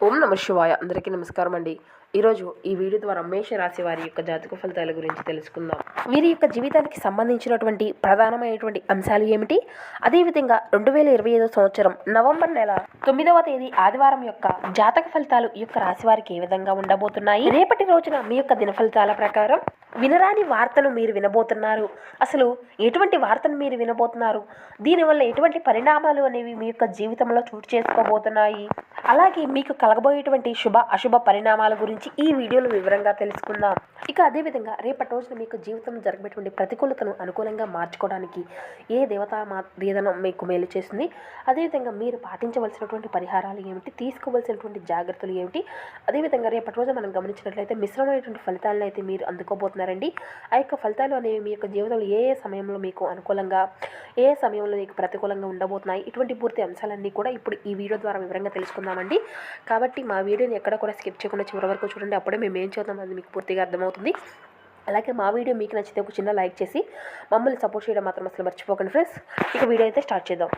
ఓం నమ శివాయ. అందరికీ నమస్కారం అండి ఈరోజు ఈ వీడియో ద్వారా మేషరాశి వారి యొక్క జాతక ఫలితాల గురించి తెలుసుకుందాం. వీరి యొక్క జీవితానికి సంబంధించినటువంటి ప్రధానమైనటువంటి అంశాలు ఏమిటి? అదేవిధంగా రెండు వేల ఇరవై ఐదో సంవత్సరం నవంబర్ నెల తొమ్మిదవ తేదీ ఆదివారం యొక్క జాతక ఫలితాలు ఈ యొక్క రాశి వారికి ఏ విధంగా ఉండబోతున్నాయి? రేపటి రోజున మీ యొక్క దిన ఫలితాల ప్రకారం వినరాని వార్తలు మీరు వినబోతున్నారు. అసలు ఎటువంటి వార్తను మీరు వినబోతున్నారు? దీనివల్ల ఎటువంటి పరిణామాలు అనేవి మీ యొక్క జీవితంలో చోటు చేసుకోబోతున్నాయి? అలాగే మీకు కలగబోయేటువంటి శుభ అశుభ పరిణామాల గురించి ఈ వీడియోలో వివరంగా తెలుసుకుందాం. ఇక అదేవిధంగా రేపటి రోజున మీకు జీవితంలో జరగబోయేటువంటి ప్రతికూలతను అనుకూలంగా మార్చుకోవడానికి ఏ దేవతా మా మీకు మేలు చేస్తుంది? అదేవిధంగా మీరు పాటించవలసినటువంటి పరిహారాలు ఏమిటి? తీసుకోవలసినటువంటి జాగ్రత్తలు ఏమిటి? అదేవిధంగా రేపటి రోజు మనం గమనించినట్లయితే మిశ్రమైనటువంటి ఫలితాలను అయితే మీరు అందుకోబోతున్నారండి. ఆ యొక్క ఫలితాలు అనేవి మీ యొక్క జీవితంలో ఏ ఏ సమయంలో మీకు అనుకూలంగా ఏ ఏ సమయంలో మీకు ప్రతికూలంగా ఉండబోతున్నాయి? ఇటువంటి పూర్తి అంశాలన్నీ కూడా ఇప్పుడు ఈ వీడియో ద్వారా వివరంగా తెలుసుకుందామండి. కాబట్టి మా వీడియోని ఎక్కడ కూడా స్కిప్ చేయకుండా చివరి వరకు చూడండి అప్పుడే మేము ఏం చేద్దాం మీకు పూర్తిగా అర్థమవుతుంది. అలాగే మా వీడియో మీకు నచ్చితే ఒక చిన్న లైక్ చేసి మమ్మల్ని సపోర్ట్ చేయడం మాత్రం అసలు మర్చిపోకండి ఫ్రెండ్స్. ఇక వీడియో అయితే స్టార్ట్ చేద్దాం.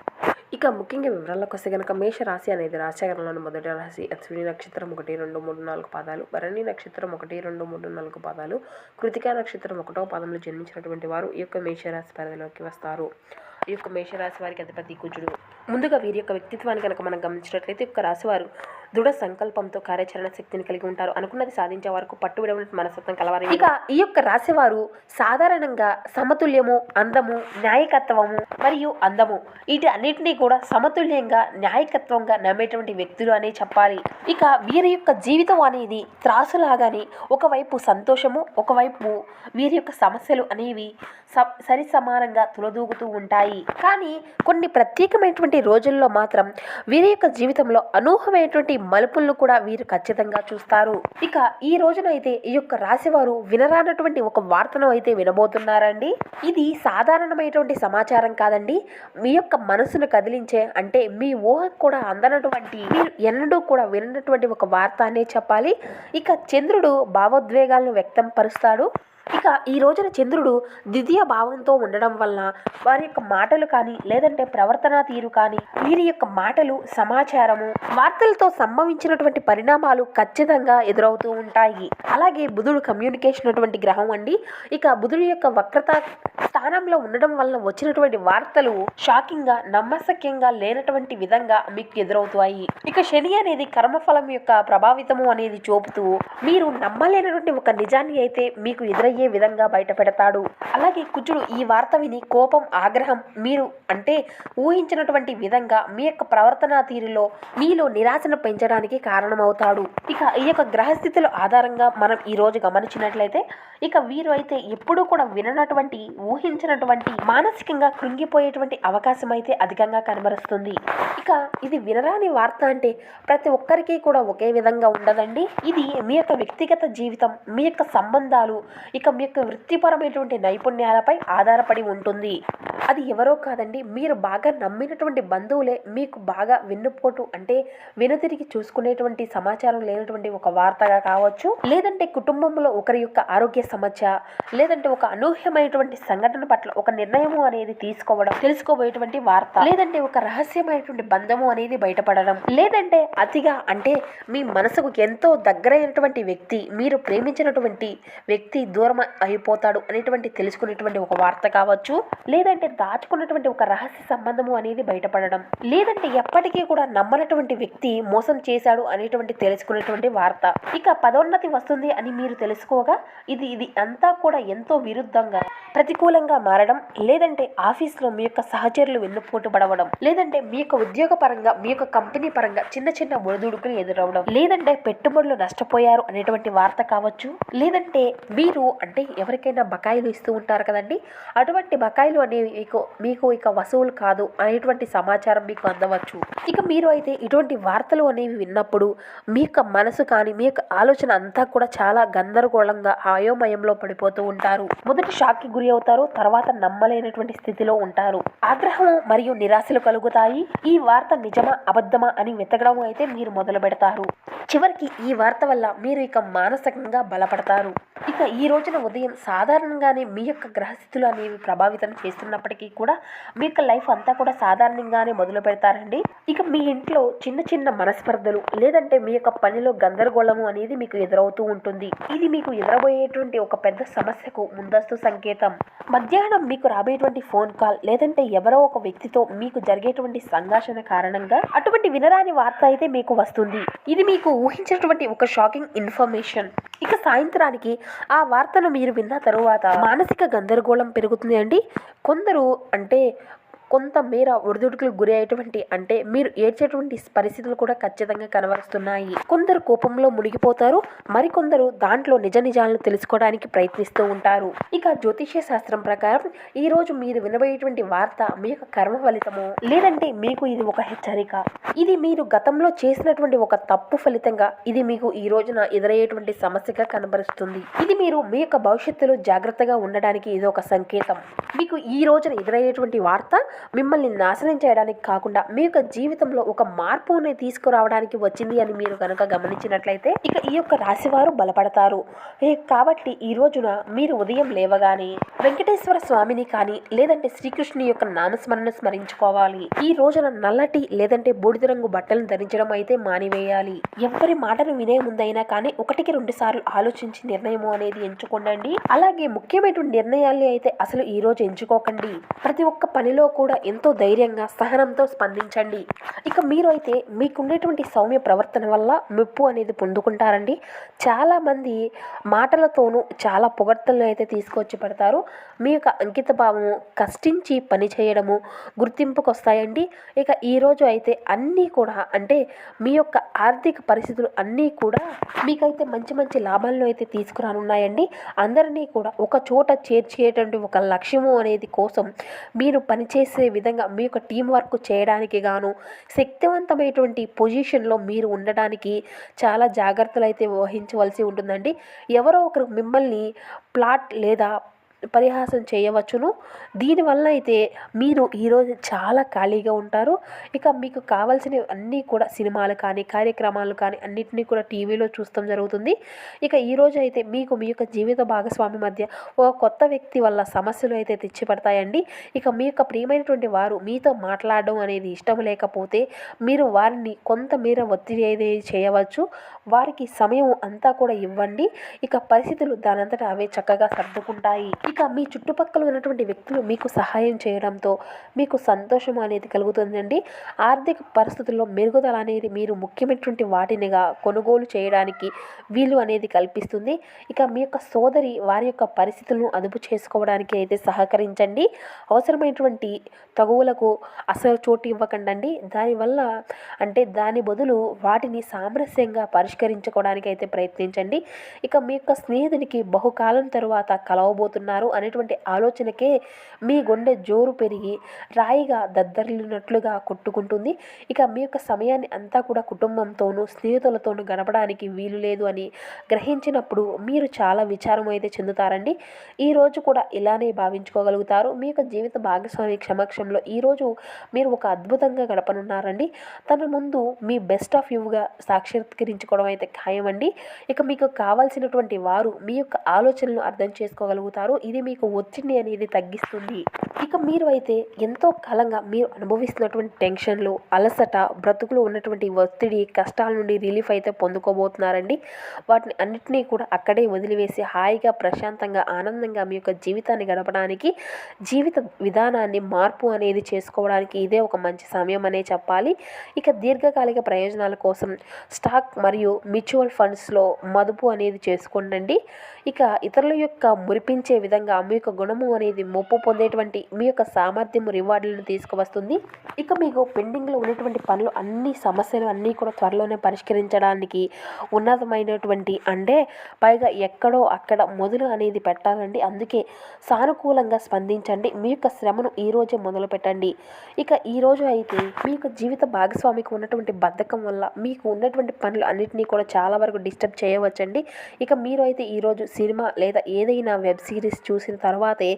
ఇక ముఖ్యంగా వివరాల్లోకి వస్తే కనుక మేష రాశి అనేది రాశిగరంలోని మొదటి రాశి. అశ్విని నక్షత్రం ఒకటి రెండు మూడు నాలుగు పాదాలు. భరణి నక్షత్రం ఒకటి రెండు మూడు నాలుగు పాదాలు. కృతికా నక్షత్రం ఒకటో పాదంలో జన్మించినటువంటి వారు ఈ యొక్క మేషరాశి పరిధిలోకి వస్తారు. ఈ యొక్క మేషరాశి వారికి అధిపతి కుజుడు. ముందుగా వీరి యొక్క వ్యక్తిత్వాన్ని కనుక మనం గమనించినట్లయితే ఈ యొక్క రాశివారు దృఢ సంకల్పంతో కార్యాచరణ శక్తిని కలిగి ఉంటారు. అనుకున్నది సాధించే వరకు పట్టు విడవని మనస్తత్వం కలవారు. ఇక ఈ యొక్క రాశివారు సాధారణంగా సమతుల్యము అందము న్యాయకత్వము మరియు అందము. వీటి అన్నిటినీ కూడా సమతుల్యంగా న్యాయకత్వంగా నమ్మేటువంటి వ్యక్తులు అనే చెప్పాలి. ఇక వీరి యొక్క జీవితం అనేది త్రాసులాగానే ఒకవైపు సంతోషము ఒకవైపు వీరి యొక్క సమస్యలు అనేవి సరి సమానంగా తులదూగుతూ ఉంటాయి. కానీ కొన్ని ప్రత్యేకమైనటువంటి రోజుల్లో మాత్రం వీరి యొక్క జీవితంలో అనూహమైనటువంటి మలుపులను కూడా వీరు ఖచ్చితంగా చూస్తారు. ఇక ఈ రోజున అయితే ఈ యొక్క రాశివారు వినరానటువంటి ఒక వార్తను అయితే వినబోతున్నారండి. ఇది సాధారణమైనటువంటి సమాచారం కాదండి. మీ యొక్క మనసును కదిలించే అంటే మీ ఊహకు కూడా అందనటువంటి మీరు ఎన్నడూ కూడా వినటువంటి ఒక వార్త అనే చెప్పాలి. ఇక చంద్రుడు భావోద్వేగాలను వ్యక్తం పరుస్తాడు. ఇక ఈ రోజున చంద్రుడు ద్వితీయ భావంతో ఉండడం వలన వారి యొక్క మాటలు కానీ లేదంటే ప్రవర్తన తీరు కానీ వీరి యొక్క మాటలు సమాచారము వార్తలతో సంభవించినటువంటి పరిణామాలు ఖచ్చితంగా ఎదురవుతూ ఉంటాయి. అలాగే బుధుడు కమ్యూనికేషన్ అటువంటి గ్రహం అండి. ఇక బుధుడు యొక్క వక్రత స్థానంలో ఉండడం వలన వచ్చినటువంటి వార్తలు షాకింగ్గా నమ్మశక్యంగా లేనటువంటి విధంగా మీకు ఎదురవుతాయి. ఇక శని అనేది కర్మఫలం యొక్క ప్రభావితము అనేది చూపుతూ మీరు నమ్మలేనటువంటి ఒక నిజాన్ని అయితే మీకు ఎదురయ్యే విధంగా బయటపెడతాడు అలాగే కుజుడు ఈ వార్త విని కోపం ఆగ్రహం మీరు అంటే ఊహించినటువంటి విధంగా మీ యొక్క ప్రవర్తన తీరులో మీలో నిరాశను పెంచడానికి కారణమవుతాడు. ఇక ఈ యొక్క గ్రహస్థితుల ఆధారంగా మనం ఈరోజు గమనించినట్లయితే ఇక వీరు అయితే ఎప్పుడూ కూడా విననటువంటి ఊహించినటువంటి మానసికంగా కృంగిపోయేటువంటి అవకాశం అయితే అధికంగా కనబరుస్తుంది. ఇక ఇది వినరాని వార్త అంటే ప్రతి ఒక్కరికి కూడా ఒకే విధంగా ఉండదండి. ఇది మీ యొక్క వ్యక్తిగత జీవితం మీ యొక్క సంబంధాలు ఇక యొక్క వృత్తిపరమైనటువంటి నైపుణ్యాలపై ఆధారపడి ఉంటుంది. అది ఎవరో కాదండి మీరు బాగా నమ్మినటువంటి బంధువులే మీకు బాగా వెన్నుపోటు అంటే వెనుతిరిగి చూసుకునేటువంటి సమాచారం లేనటువంటి ఒక వార్తగా కావచ్చు లేదంటే కుటుంబంలో ఒకరి యొక్క ఆరోగ్య సమస్య లేదంటే ఒక అనూహ్యమైనటువంటి సంఘటన పట్ల ఒక నిర్ణయము అనేది తీసుకోవడం తెలుసుకోబోయేటువంటి వార్త లేదంటే ఒక రహస్యమైనటువంటి బంధము అనేది బయటపడడం లేదంటే అతిగా అంటే మీ మనసుకు ఎంతో దగ్గరైనటువంటి వ్యక్తి మీరు ప్రేమించినటువంటి వ్యక్తి దూరం అయిపోతాడు అనేటువంటి తెలుసుకునేటువంటి ఒక వార్త కావచ్చు లేదంటే దాచుకున్నటువంటి ఒక రహస్య సంబంధము అనేది బయటపడడం లేదంటే ఎప్పటికీ కూడా నమ్మనటువంటి వ్యక్తి మోసం చేశాడు అనేటువంటి తెలుసుకునేటువంటి వార్త. ఇక పదోన్నతి వస్తుంది అని మీరు తెలుసుకోగా ఇది ఇది అంతా కూడా ఎంతో విరుద్ధంగా ప్రతికూలంగా మారడం లేదంటే ఆఫీస్లో మీ యొక్క సహచరులు వెన్నుపోటు పడవడం లేదంటే మీ యొక్క ఉద్యోగ పరంగా మీ యొక్క కంపెనీ పరంగా చిన్న చిన్న ఒడిదుడుకులు ఎదురవడం లేదంటే పెట్టుబడులు నష్టపోయారు అనేటువంటి వార్త కావచ్చు లేదంటే మీరు అంటే ఎవరికైనా బకాయిలు ఇస్తూ ఉంటారు కదండి. అటువంటి బకాయిలు అనేవి మీకు మీకు ఇక వసూలు కాదు అనేటువంటి సమాచారం మీకు అందవచ్చు. ఇక మీరు అయితే ఇటువంటి వార్తలు అనేవి విన్నప్పుడు మీ యొక్క మనసు కానీ మీ యొక్క ఆలోచన అంతా కూడా చాలా గందరగోళంగా అయోమయంలో పడిపోతూ ఉంటారు. మొదటి షాక్కి గురి అవుతారు తర్వాత నమ్మలేనటువంటి స్థితిలో ఉంటారు. ఆగ్రహం మరియు నిరాశలు కలుగుతాయి. ఈ వార్త నిజమా అబద్ధమా అని వెతకడం అయితే మీరు మొదలు పెడతారు. చివరికి ఈ వార్త వల్ల మీరు ఇక మానసికంగా బలపడతారు. ఇక ఈ రోజున ఉదయం సాధారణంగానే మీ యొక్క గ్రహస్థితులు అనేవి ప్రభావితం చేస్తున్నప్పటికీ కూడా మీ యొక్క లైఫ్ అంతా కూడా సాధారణంగానే మొదలు పెడతారండి. ఇక మీ ఇంట్లో చిన్న చిన్న మనస్పర్ధలు లేదంటే మీ యొక్క పనిలో గందరగోళము అనేది మీకు ఎదురవుతూ ఉంటుంది. ఇది మీకు ఎదురబోయేటువంటి ఒక పెద్ద సమస్యకు ముందస్తు సంకేతం. మధ్యాహ్నం మీకు రాబోయేటువంటి ఫోన్ కాల్ లేదంటే ఎవరో ఒక వ్యక్తితో మీకు జరిగేటువంటి సంఘర్షణ కారణంగా అటువంటి వినరాని వార్త అయితే మీకు వస్తుంది. ఇది మీకు ఊహించినటువంటి ఒక షాకింగ్ ఇన్ఫర్మేషన్. ఇక సాయంత్రానికి ఆ వార్త కథను మీరు విన్న తరువాత మానసిక గందరగోళం పెరుగుతుంది అండి. కొందరు అంటే కొంత మేర ఒడిదుడుకులు గురి అయ్యేటువంటి అంటే మీరు ఏడ్చేటువంటి పరిస్థితులు కూడా ఖచ్చితంగా కనబరుస్తున్నాయి. కొందరు కోపంలో మునిగిపోతారు మరికొందరు దాంట్లో నిజ నిజాలను తెలుసుకోవడానికి ప్రయత్నిస్తూ ఉంటారు. ఇక జ్యోతిష్య శాస్త్రం ప్రకారం ఈ రోజు మీరు వినబోయేటువంటి వార్త మీ యొక్క కర్మ ఫలితము లేదంటే మీకు ఇది ఒక హెచ్చరిక? ఇది మీరు గతంలో చేసినటువంటి ఒక తప్పు ఫలితంగా ఇది మీకు ఈ రోజున ఎదురయ్యేటువంటి సమస్యగా కనబరుస్తుంది. ఇది మీరు మీ యొక్క భవిష్యత్తులో జాగ్రత్తగా ఉండడానికి ఇది ఒక సంకేతం. మీకు ఈ రోజున ఎదురయ్యేటువంటి వార్త మిమ్మల్ని నాశనం చేయడానికి కాకుండా మీ యొక్క జీవితంలో ఒక మార్పుని తీసుకురావడానికి వచ్చింది అని మీరు కనుక గమనించినట్లయితే ఇక ఈ యొక్క రాశివారు బలపడతారు. కాబట్టి ఈ రోజున మీరు ఉదయం లేవగానే వెంకటేశ్వర స్వామిని కానీ లేదంటే శ్రీకృష్ణుని యొక్క నామస్మరణ స్మరించుకోవాలి. ఈ రోజున నల్లటి లేదంటే బూడిద రంగు బట్టలను ధరించడం అయితే మానివేయాలి. ఎవరి మాటను వినే ముందైనా కానీ ఒకటికి రెండు సార్లు ఆలోచించి నిర్ణయం అనేది ఎంచుకోండి అలాగే ముఖ్యమైన నిర్ణయాలు అయితే అసలు ఈ రోజు ఎంచుకోకండి. ప్రతి ఒక్క పనిలో కూడా ఎంతో ధైర్యంగా సహనంతో స్పందించండి. ఇక మీరు అయితే మీకుండేటువంటి సౌమ్య ప్రవర్తన వల్ల మెప్పు అనేది పొందుకుంటారండి. చాలామంది మాటలతోనూ చాలా పొగడ్తలను అయితే తీసుకొచ్చి పెడతారు. మీ యొక్క అంకిత భావము కష్టించి పని చేయడము గుర్తింపుకు వస్తాయండి ఇక ఈరోజు అయితే అన్నీ కూడా అంటే మీ యొక్క ఆర్థిక పరిస్థితులు అన్నీ కూడా మీకైతే మంచి మంచి లాభాలను అయితే తీసుకురానున్నాయండి. అందరినీ కూడా ఒక చోట చేర్చేటువంటి ఒక లక్ష్యము అనేది కోసం మీరు పనిచేసే విధంగా మీ యొక్క టీం వర్క్ చేయడానికి గాను శక్తివంతమైనటువంటి పొజిషన్లో మీరు ఉండడానికి చాలా జాగ్రత్తలు అయితే వహించవలసి ఉంటుందండి. ఎవరో ఒకరు మిమ్మల్ని ప్లాట్ లేదా పరిహాసం చేయవచ్చును. దీనివల్ల అయితే మీరు ఈరోజు చాలా ఖాళీగా ఉంటారు. ఇక మీకు కావాల్సినవి అన్నీ కూడా సినిమాలు కానీ కార్యక్రమాలు కానీ అన్నింటినీ కూడా టీవీలో చూస్తాం జరుగుతుంది. ఇక ఈరోజు అయితే మీకు మీ యొక్క జీవిత భాగస్వామి మధ్య ఒక కొత్త వ్యక్తి వల్ల సమస్యలు అయితే తెచ్చిపడతాయండి. ఇక మీ యొక్క ప్రియమైనటువంటి వారు మీతో మాట్లాడడం అనేది ఇష్టం లేకపోతే మీరు వారిని కొంతమేర ఒత్తిడి అయితే చేయవచ్చు. వారికి సమయం అంతా కూడా ఇవ్వండి. ఇక పరిస్థితులు దానంతట అవే చక్కగా సర్దుకుంటాయి. ఇక మీ చుట్టుపక్కల ఉన్నటువంటి వ్యక్తులు మీకు సహాయం చేయడంతో మీకు సంతోషం అనేది కలుగుతుందండి. ఆర్థిక పరిస్థితుల్లో మెరుగుదల అనేది మీరు ముఖ్యమైనటువంటి వాటినిగా కొనుగోలు చేయడానికి వీలు అనేది కల్పిస్తుంది. ఇక మీ యొక్క సోదరి వారి యొక్క పరిస్థితులను అదుపు చేసుకోవడానికి అయితే సహకరించండి. అవసరమైనటువంటి తగువులకు అసలు చోటు ఇవ్వకండి దానివల్ల అంటే దాని బదులు వాటిని సామరస్యంగా పరిష్కరించుకోవడానికి అయితే ప్రయత్నించండి. ఇక మీ యొక్క స్నేహితునికి బహుకాలం తరువాత కలవబోతున్నారు. అనేటువంటి ఆలోచనకే మీ గుండె జోరు పెరిగి రాయిగా దద్దరిల్లినట్లుగా కొట్టుకుంటుంది. ఇక మీ యొక్క సమయాన్ని అంతా కూడా కుటుంబంతోనూ స్నేహితులతోనూ గడపడానికి వీలు లేదు అని గ్రహించినప్పుడు మీరు చాలా విచారం అయితే చెందుతారండి. ఈ రోజు కూడా ఇలానే భావించుకోగలుగుతారు. మీ యొక్క జీవిత భాగస్వామి సమక్షంలో ఈరోజు మీరు ఒక అద్భుతంగా గడపనున్నారండి. తన ముందు మీ బెస్ట్ ఆఫ్ యూగా సాక్షాత్కరించుకోవడం అయితే ఖాయమండి. ఇక మీకు కావాల్సినటువంటి వారు మీ యొక్క ఆలోచనలు అర్థం చేసుకోగలుగుతారు. ఇది మీకు ఒత్తిడి అనేది తగ్గిస్తుంది. ఇక మీరు అయితే ఎంతో కాలంగా మీరు అనుభవిస్తున్నటువంటి టెన్షన్లు అలసట బ్రతుకులు ఉన్నటువంటి ఒత్తిడి కష్టాల నుండి రిలీఫ్ అయితే పొందుకోబోతున్నారండి. వాటిని అన్నిటినీ కూడా అక్కడే వదిలివేసి హాయిగా ప్రశాంతంగా ఆనందంగా మీ యొక్క జీవితాన్ని గడపడానికి జీవిత విధానాన్ని మార్పు అనేది చేసుకోవడానికి ఇదే ఒక మంచి సమయం అనే చెప్పాలి. ఇక దీర్ఘకాలిక ప్రయోజనాల కోసం స్టాక్ మరియు మ్యూచువల్ ఫండ్స్లో మదుపు అనేది చేసుకోండి ఇక ఇతరుల యొక్క మురిపించే విధంగా మీ యొక్క గుణము అనేది మొప్పు పొందేటువంటి మీ యొక్క సామర్థ్యం రివార్డులను తీసుకువస్తుంది. ఇక మీకు పెండింగ్లో ఉన్నటువంటి పనులు అన్ని సమస్యలు అన్నీ కూడా త్వరలోనే పరిష్కరించడానికి ఉన్నతమైనటువంటి అంటే పైగా ఎక్కడో అక్కడ మొదలు అనేది పెట్టాలండి. అందుకే సానుకూలంగా స్పందించండి. మీ యొక్క శ్రమను ఈ రోజే మొదలు పెట్టండి. ఇక ఈ రోజు అయితే మీ యొక్క జీవిత భాగస్వామికి ఉన్నటువంటి బద్ధకం వల్ల మీకు ఉన్నటువంటి పనులు అన్నింటినీ కూడా చాలా వరకు డిస్టర్బ్ చేయవచ్చండి. ఇక మీరు అయితే ఈరోజు సినిమా లేదా ఏదైనా వెబ్ సిరీస్ చూసిన తర్వాతే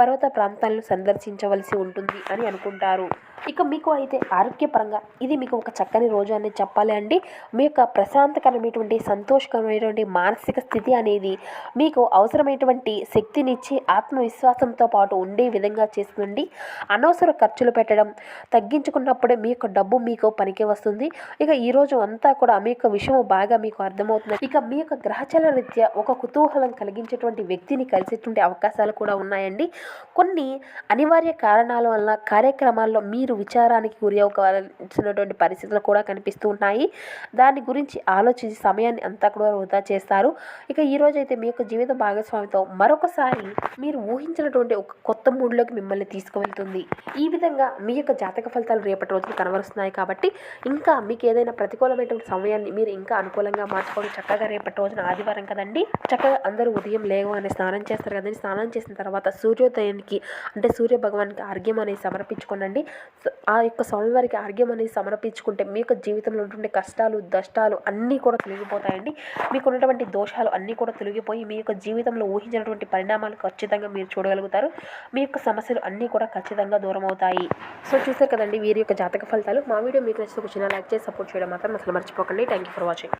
పర్వత ప్రాంతాలను సందర్శించవలసి ఉంటుంది అని అనుకుంటారు. ఇక మీకు అయితే ఆరోగ్యపరంగా ఇది మీకు ఒక చక్కని రోజు అని చెప్పాలి అండి. మీ యొక్క ప్రశాంతకరమైనటువంటి సంతోషకరమైనటువంటి మానసిక స్థితి అనేది మీకు అవసరమైనటువంటి శక్తినిచ్చి ఆత్మవిశ్వాసంతో పాటు ఉండే విధంగా చేస్తుంది అనవసర ఖర్చులు పెట్టడం తగ్గించుకున్నప్పుడే మీ యొక్క డబ్బు మీకు పనికి వస్తుంది. ఇక ఈ రోజు అంతా కూడా మీ యొక్క విషయం బాగా మీకు అర్థమవుతుంది. ఇక మీ యొక్క గ్రహచల రీత్యా ఒక కుతూహలం కలిగించేటువంటి వ్యక్తిని కలిసేటువంటి అవకాశాలు కూడా ఉన్నాయండి. కొన్ని అనివార్య కారణాల వల్ల కార్యక్రమాల్లో మీరు విచారానికి గురి అవ్వాల్సినటువంటి పరిస్థితులు కూడా కనిపిస్తూ ఉన్నాయి. దాని గురించి ఆలోచించి సమయాన్ని అంతా కూడా వృధా చేస్తారు. ఇక ఈ రోజు అయితే మీ యొక్క జీవిత భాగస్వామితో మరొకసారి మీరు ఊహించినటువంటి ఒక కొత్త మూడ్లోకి మిమ్మల్ని తీసుకువెళ్తుంది. ఈ విధంగా మీ యొక్క జాతక ఫలితాలు రేపటి రోజున కనబరుస్తున్నాయి కాబట్టి ఇంకా మీకు ఏదైనా ప్రతికూలమైనటువంటి సమయాన్ని మీరు ఇంకా అనుకూలంగా మార్చుకోవడం చక్కగా రేపటి రోజున ఆదివారం కదండి. చక్కగా అందరూ ఉదయం లేవు అని స్నానం చేస్తారు కదండి. స్నానం చేసిన తర్వాత సూర్యోదయానికి అంటే సూర్య భగవానికి ఆర్గ్యం అనేది సమర్పించుకోనండి. ఆ యొక్క స్వామివారికి ఆర్గ్యం అనేది సమర్పించుకుంటే మీ యొక్క జీవితంలో ఉన్నటువంటి కష్టాలు దష్టాలు అన్నీ కూడా తొలగిపోతాయండి. మీకు ఉన్నటువంటి దోషాలు అన్నీ కూడా తొలగిపోయి మీ యొక్క జీవితంలో ఊహించినటువంటి పరిణామాలు ఖచ్చితంగా మీరు చూడగలుగుతారు. మీ యొక్క సమస్యలు అన్నీ కూడా ఖచ్చితంగా దూరం అవుతాయి. సో చూసారు కదండి వీరి యొక్క జాతక ఫలితాలు. మా వీడియో మీకు నచ్చితే ఒక చిన్న లైక్ చేసి సపోర్ట్ చేయడం మాత్రం అసలు మర్చిపోకండి. Thank you for watching